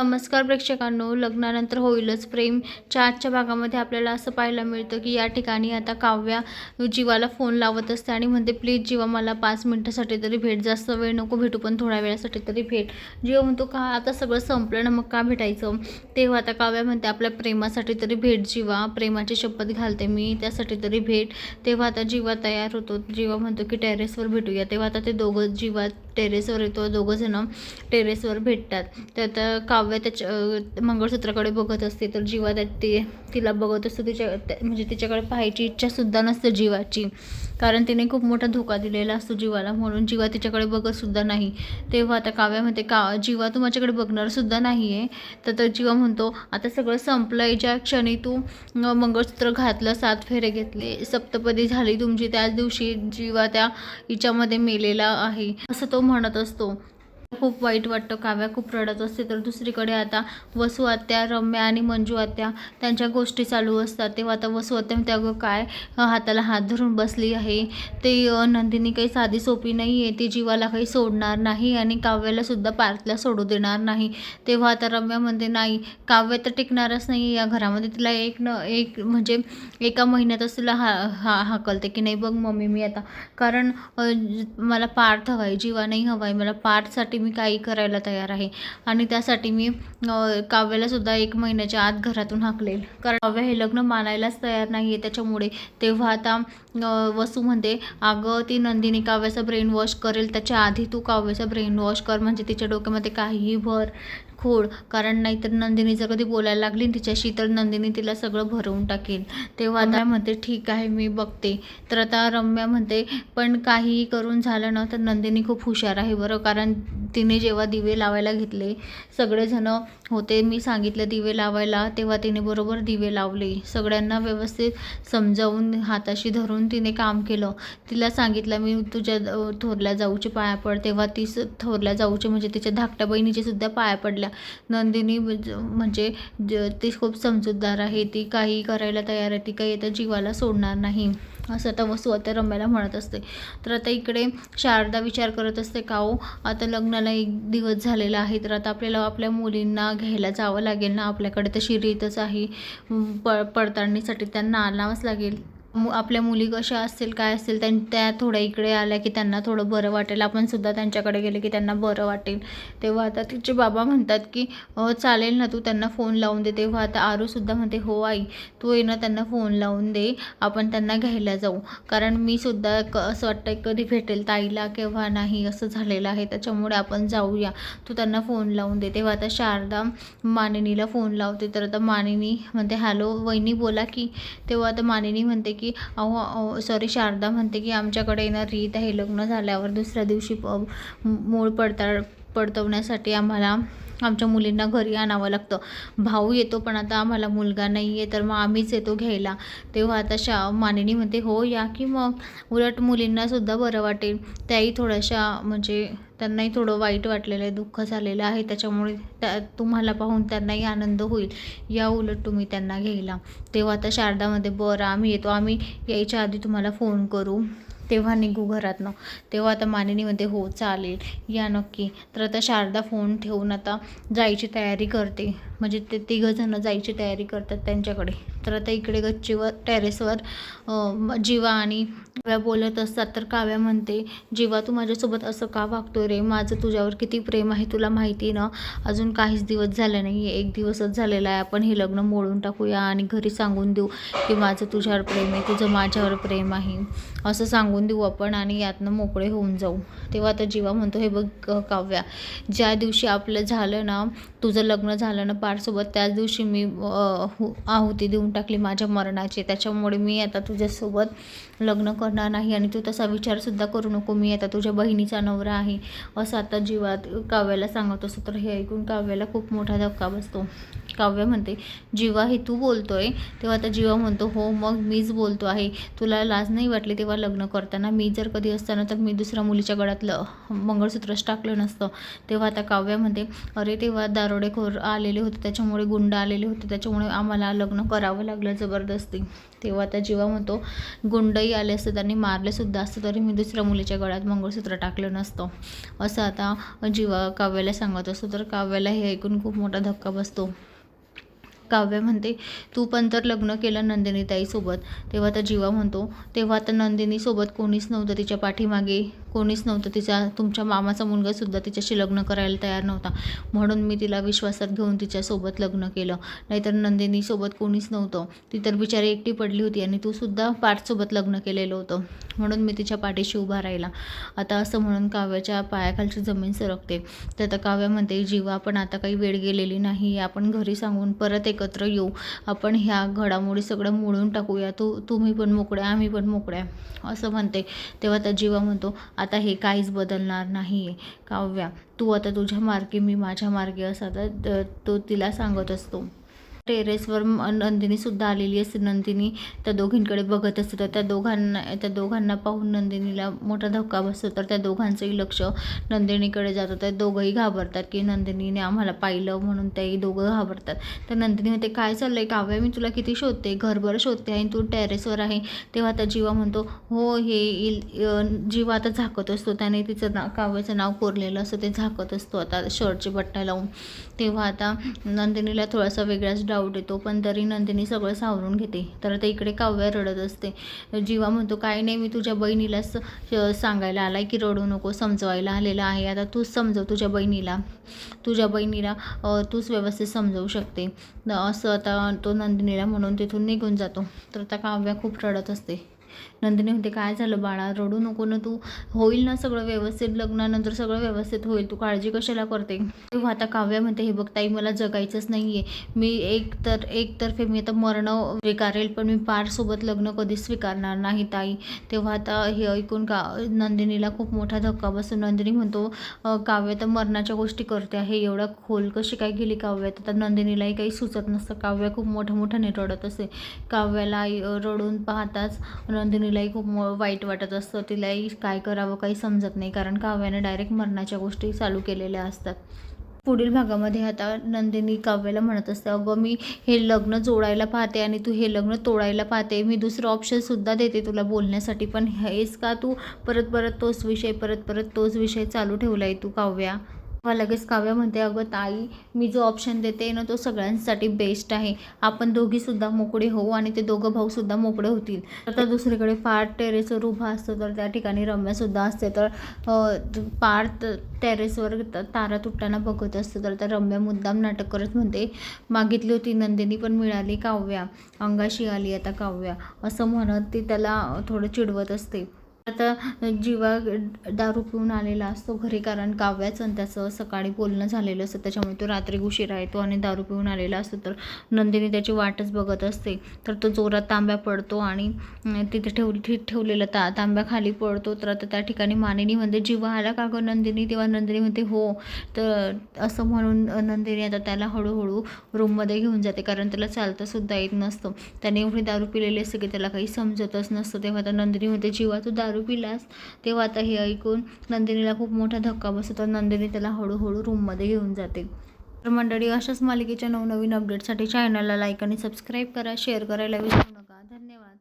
नमस्कार प्रेक्षकांनो लग्नानंतर होईलच प्रेमच्या आजच्या भागामध्ये आपल्याला असं पाहायला मिळतं की या ठिकाणी आता काव्या जीवाला फोन लावत असते आणि म्हणते प्लीज जीवा मला पाच मिनटासाठी तरी भेट. जास्त वेळ नको भेटू पण थोड्या वेळासाठी तरी भेट. जीवा म्हणतो का आता सगळं संपलं ना मग का भेटायचं? तेव्हा आता काव्या म्हणते आपल्या प्रेमासाठी तरी भेट जीवा. प्रेमाची शपथ घालते मी त्यासाठी तरी भेट. तेव्हा आता जीवा तयार होतो. जीवा म्हणतो की टेरेसवर भेटूया. तेव्हा आता ते दोघं जीवा टेरेसवर येतो. दोघं जण टेरेसवर भेटतात. तर आता काव्य त्याच्या मंगळसूत्राकडे बघत असते. तर जीवा त्या ते तिला बघत असतो. तिच्या त्या- म्हणजे तिच्याकडे पाहायची इच्छासुद्धा नसते जीवाची. कारण तिने खूप मोठा धोका दिलेला असतो जीवाला. म्हणून जीवा तिच्याकडे बघतसुद्धा नाही. तेव्हा आता काव्यामध्ये का जीवा तू माझ्याकडे बघणारसुद्धा नाही आहे तर तर जीवा म्हणतो आता सगळं संपलं आहे ज्या क्षणी तू मंगळसूत्र घातलं सात फेरे घेतले सप्तपदी झाली तुमची त्याच दिवशी जीवा त्या हिच्यामध्ये मेलेला आहे. असं तो म्हणत असतो. खूप वाईट वाटतं. काव्या खूप रडत असते. तर दुसरीकडे आता वसू आत्या रम्या आणि मंजू आत्या त्यांच्या गोष्टी चालू असतात. तेव्हा आता वसू आत्या त्या अगं काय हाताला हात धरून बसली आहे? ते नंदिनी काही साधी सोपी नाही आहे. ती जीवाला काही सोडणार नाही आणि काव्याला सुद्धा पार्थला सोडू देणार नाही. तेव्हा आता रम्या म्हणते नाही काव्य तर टिकणारच नाही या घरामध्ये. तिला एक न एक म्हणजे एका महिन्यातच तिला हा हा हाकलते की नाही बघ मम्मी मी आता कारण मला पार्थ हवा आहे जीवा नाही हवा आहे मला पार्थसाठी मी काही करायला तयार आहे. आणि त्यासाठी मी काव्यालासुद्धा काव्याला सुद्धा एक महिन्याच्या आत घरातून हाकलेल. कारण काव्य हे लग्न मानायलाच तयार नाही आहे त्याच्यामुळे तेव्हा आता वसू म्हणते अगं ती नंदिनी काव्याचा ब्रेन वॉश करेल. त्याच्या आधी तू काव्याचा ब्रेन वॉश कर. म्हणजे तिच्या डोक्यामध्ये काहीही भर. खोड कारण नाहीतर नंदिनी जर कधी बोलायला लागली तिच्याशी तर नंदिनी तिला सगळं भरवून टाकेल. तेव्हा आता म्हणते ठीक आहे मी बघते. तर आता रम्या म्हणते पण काहीही करून झालं ना तर नंदिनी खूप हुशार आहे बरं कारण तिने जेव्हा दिवे लावायला घेतले सगळेजण होते मी सांगितलं दिवे लावायला तेव्हा तिने बरोबर दिवे लावले. सगळ्यांना व्यवस्थित समजावून हाताशी धरून तिने काम केलं. तिला सांगितलं मी तुझ्या थोरल्या जाऊचे पाया पड. तेव्हा ती थोरल्या जाऊचे म्हणजे तिच्या धाकट्या बहिणीचे सुद्धा पाया पडल्या. नंदिनी म्हणजे म्हणजे ज- ती खूप समजूतदार आहे. ती काही करायला तयार आहे. ती काही आता जीवाला सोडणार नाही. असं आता वसू आता रम्याला म्हणत असते. तर आता इकडे शारदा विचार करत असते का हो? आता लग्नाला एक दिवस झालेला आहे तर आता आपल्याला आपल्या मुलींना घ्यायला जावं लागेल ना? आपल्याकडे तशी रीतच आहे. प पडताळणीसाठी त्यांना आणावंच लागेल. मु आपल्या मुली कशा असतील काय असतील त्यां त्या थोड्या इकडे आल्या की त्यांना थोडं बरं वाटेल. आपण सुद्धा त्यांच्याकडे गेले की त्यांना बरं वाटेल. तेव्हा आता तिचे बाबा म्हणतात की चालेल ना तू त्यांना फोन लावून दे. तेव्हा आता आरूसुद्धा म्हणते हो आई तू ये ना त्यांना फोन लावून दे. आपण त्यांना घ्यायला जाऊ. कारण मी सुद्धा क असं वाटतं कधी भेटेल ताईला केव्हा नाही असं झालेलं आहे. त्याच्यामुळे आपण जाऊया. तू त्यांना फोन लावून दे. तेव्हा आता शारदा मानिनीला फोन लावते. तर आता मानिनी म्हणते हॅलो वहिनी बोला की. तेव्हा आता मानिनी म्हणते की अहो अहो सॉरी शारदा म्हणते की आमच्याकडे येणार रीत आहे लग्न झाल्यावर दुसऱ्या दिवशी प मूळ पडताळ पडतवण्यासाठी आम्हाला आमच्या मुलींना घरी आणावं लागतं. भाऊ येतो पण आता आम्हाला मुलगा नाही आहे तर मग आम्हीच येतो घ्यायला. तेव्हा आता शा मानिनी म्हणते हो या की मग. उलट मुलींनासुद्धा बरं वाटेल. त्याही थोड्याशा म्हणजे त्यांनाही थोडं वाईट वाटलेलं आहे दुःख झालेलं आहे. त्याच्यामुळे त्या तुम्हाला पाहून त्यांनाही आनंद होईल. या उलट तुम्ही त्यांना घ्यायला. तेव्हा आता शारदामध्ये बरं आम्ही येतो. आम्ही यायच्या आधी तुम्हाला फोन करू. तेव्हा निघू घरातनं. तेव्हा आता मानिनी म्हणते हो चालेल. या नक्की. तर आता शारदा फोन ठेवून आता जायची तयारी करते. म्हणजे ते तिघंजणं जायची तयारी करतात त्यांच्याकडे. तर आता इकडे गच्चीवर टेरेसवर जीवा आणि काव्या बोलत असतात. तर काव्या म्हणते जीवा तू माझ्यासोबत असं का वागतोय रे? माझं तुझ्यावर किती प्रेम आहे तुला माहिती ना? अजून काहीच दिवस झाले नाही आहे एक दिवसच झालेला आहे. आपण हे लग्न मोडून टाकूया आणि घरी सांगून देऊ की माझं तुझ्यावर प्रेम आहे तुझं माझ्यावर प्रेम आहे. असं सांगून देऊ आपण आणि यातनं मोकळे होऊन जाऊ. तेव्हा आता जीवा म्हणतो हे बघ काव्या ज्या दिवशी आपलं झालं ना तुझं लग्न झालं ना पारसोबत त्याच दिवशी मी हु- आहुती देऊन टाकली माझ्या मरणाची. त्याच्यामुळे मी आता तुझ्यासोबत लग्न करणार नाही आणि तू तसा विचारसुद्धा करू नको. मी आता तुझ्या बहिणीचा नवरा आहे. असं आता जीवात काव्याला सांगत असतो. तर हे ऐकून काव्याला खूप मोठा धक्का बसतो. काव्य म्हणते जीवा हे तू बोलतोय. तेव्हा आता जीवा म्हणतो हो मग मीच बोलतो आहे. तुला लाज नाही वाटली तेव्हा लग्न करताना मी जर कधी असताना तर मी दुसऱ्या मुलीच्या गळ्यातलं मंगळसूत्रच टाकलं नसतं. तेव्हा त्या काव्यामध्ये अरे तेव्हा दारोडेखोर आलेले होते त्याच्यामुळे गुंड आलेले होते त्याच्यामुळे आम्हाला लग्न करावं लागलं जबरदस्ती. तेव्हा आता जीवा म्हणतो गुंडही आले असते त्यांनी मारलेसुद्धा असतं तरी मी दुसऱ्या मुलीच्या गळ्यात मंगळसूत्र टाकलं नसतं. असं आता जीवा काव्याला सांगत असतो. तर काव्याला हे ऐकून खूप मोठा धक्का बसतो. काव्य म्हणते तू पण तर लग्न केलं नंदिनीताईसोबत. तेव्हा तर जीवा म्हणतो तेव्हा तर नंदिनीसोबत कोणीच नव्हतं तिच्या पाठीमागे कोणीच नव्हतं तिचा तुमच्या मामाचा मुलगासुद्धा तिच्याशी लग्न करायला तयार नव्हता. म्हणून मी तिला विश्वासात घेऊन तिच्यासोबत लग्न केलं. नाहीतर नंदिनीसोबत कोणीच नव्हतं. ती तर बिचारी एकटी पडली होती आणि तू सुद्धा लग्न केलेलं होतं. म्हणून मी तिच्या पाठीशी उभा राहिला. आता असं म्हणून काव्याच्या पायाखालची जमीन सरकते. तर आता काव्य म्हणते जीवा पण आता काही वेळ गेलेली नाही. आपण घरी सांगून परत एक एकत्र येऊ. आपण ह्या घडामोडी सगळं मोडून टाकूया. तू तुम्ही पण मोकळ्या आम्ही पण मोकळ्या असं म्हणते. तेव्हा त्या जीवा म्हणतो आता हे काहीच बदलणार नाही आहे काव्या तू आता तुझ्या मार्गे मी माझ्या मार्गे असा. तर तो तिला सांगत असतो. टेरेसवर नंदिनी नंदिनीसुद्धा आलेली असते. नंदिनी त्या दोघींकडे बघत असते. तर त्या दोघांना त्या दोघांना पाहून नंदिनीला मोठा धक्का बसतो. तर त्या दोघांचंही लक्ष नंदिनीकडे जातं. तर दोघंही घाबरतात की नंदिनीने आम्हाला पाहिलं म्हणून तेही दोघं घाबरतात. तर नंदिनी म्हणते काय चाललं आहे काव्या? मी तुला किती शोधते? घरभर शोधते आणि तू टेरेसवर आहे. तेव्हा आता जीवा म्हणतो हो हे इल- जीवा आता झाकत असतो. त्याने तिचं ना काव्याचं नाव कोरलेलं असतं. ते झाकत असतो आता शर्टची बट्टा लावून. तेव्हा आता नंदिनीला थोडासा वेगळाच डाऊट येतो पण तरी नंदिनी सगळं सावरून घेते. तर ते इकडे काव्य रडत असते. जीवा म्हणतो काय नाही मी तुझ्या बहिणीलाच सांगायला सांगायला आहे की रडू नको समजवायला आलेला आहे. आता तूच समजव तुझ्या बहिणीला. तुझ्या बहिणीला तूच व्यवस्थित समजवू शकते. असं आता तो नंदिनीला म्हणून तिथून निघून जातो. तर आता काव्या खूप रडत असते. नंदिनी म्हणते काय झालं बाळा? रडू नको ना तू. होईल ना सगळं व्यवस्थित लग्नानंतर सगळं व्यवस्थित होईल. तू काळजी कशाला करते? तेव्हा आता काव्या म्हणते हे बघ ताई मला जगायचंच नाही आहे मी एक तर एकतर्फे मी आता मरणं स्वीकारेल पण मी पारसोबत लग्न कधीच स्वीकारणार नाही ताई. तेव्हा आता हे ऐकून का नंदिनीला खूप मोठा धक्का बसून नंदिनी म्हणतो काव्य तर मरणाच्या गोष्टी करते आहे. एवढा खोल कशी काय गेली काव्यात आता नंदिनीलाही काही सुचत नसतं. काव्य खूप मोठं मोठ्याने रडत असे. काव्याला रडून पाहताच नंदिनीलाही खूप वाईट वाटत असतं. तिलाही काय करावं काही समजत नाही. कारण काव्याने डायरेक्ट मरणाच्या गोष्टी चालू केलेल्या असतात. पुढील भागामध्ये आता नंदिनी काव्याला म्हणत असते अगं मी हे लग्न जोडायला पाहते आणि तू हे लग्न तोडायला पाहते. मी दुसरं ऑप्शनसुद्धा देते तुला बोलण्यासाठी. पण हेच का तू? परत परत तोच विषय परत परत तोच विषय चालू ठेवला आहे तू काव्या. तेव्हा लगेच काव्या म्हणते अगं ताई मी जो ऑप्शन देते ना तो सगळ्यांसाठी बेस्ट आहे. आपण दोघीसुद्धा मोकळे होऊ आणि ते दोघं भाऊसुद्धा मोकळे होतील. आता दुसरीकडे पार्ट टेरेसवर उभा असतो तर त्या ठिकाणी रम्यासुद्धा असते. तर अ, पार्थ टेरेसवर तारा तुटताना बघत असतो. तर त्या रम्या मुद्दाम नाटक करत म्हणते मागितली होती नंदिनी पण मिळाली काव्या. अंगाशी आली आता काव्या. असं म्हणत ती त्याला थोडं चिडवत असते. आता जीवा दारू पिऊन आलेला असतो घरी कारण काव्याचं आणि त्याचं सकाळी बोलणं झालेलं असतं. त्याच्यामुळे तो रात्री उशिरा येतो आणि दारू पिऊन आलेला असतो. तर नंदिनी त्याची वाटच बघत असते. तर तो जोरात तांब्या पडतो आणि तिथे ठेव ठी- ठेवलेला ता तांब्या खाली पडतो. तर आता त्या ठिकाणी मानिनी म्हणते जीवा आला का गं नंदिनी? तेव्हा नंदिनी म्हणते हो. तर असं म्हणून नंदिनी आता त्याला हळूहळू रूममध्ये घेऊन जाते. कारण त्याला चालतासुद्धा येत नसतं. त्याने एवढी दारू पिलेली असते की त्याला काही समजतच नसतं. तेव्हा आता नंदिनी म्हणते जीवा तू दारू पिलास तेव्हा आता हे ऐकून नंदिनीला खूप मोठा धक्का बसतो नंदिनी त्याला हळूहळू रूममध्ये घेऊन जाते. तर मंडळी अशाच मालिकेच्या नवनवीन अपडेटसाठी चॅनलला लाईक आणि सबस्क्राईब करा. शेअर करायला विसरू नका. धन्यवाद.